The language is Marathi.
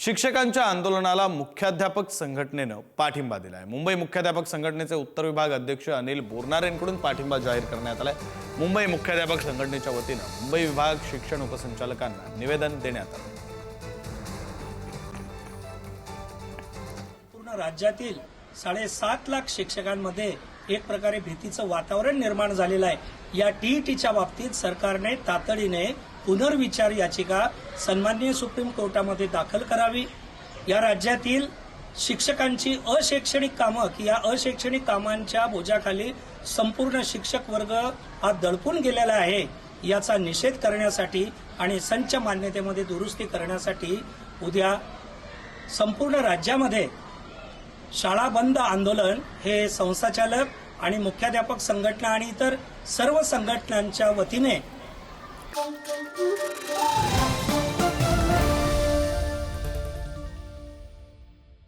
शिक्षकांच्या आंदोलनाला मुख्याध्यापक संघटनेनं पाठिंबा दिला आहे मुंबई मुख्याध्यापक संघटनेचे उत्तर विभाग अध्यक्ष अनिल बोरनारेंकडून पाठिंबा जाहीर करण्यात आलाय. मुंबई मुख्याध्यापक संघटनेच्या वतीनं मुंबई विभाग शिक्षण उपसंचालकांना निवेदन देण्यात आलं. पूर्ण राज्यातील साडेसात लाख शिक्षकांमध्ये एक प्रकारे भीतीचं वातावरण निर्माण झालेलं आहे. या टीईटीच्या बाबतीत सरकारने तातडीने पुनर्विचार याचिका सन्माननीय सुप्रीम कोर्टामध्ये दाखल करावी. या राज्यातील शिक्षकांची अशैक्षणिक कामं की या अशैक्षणिक कामांच्या बोजाखाली संपूर्ण शिक्षक वर्ग हा दडपून गेलेला आहे याचा निषेध करण्यासाठी आणि संच मान्यतेमध्ये दुरुस्ती करण्यासाठी उद्या संपूर्ण राज्यामध्ये शाळा बंद आंदोलन हे संस्थाचालक आणि मुख्याध्यापक संघटना आणि इतर सर्व संघटनांच्या वतीने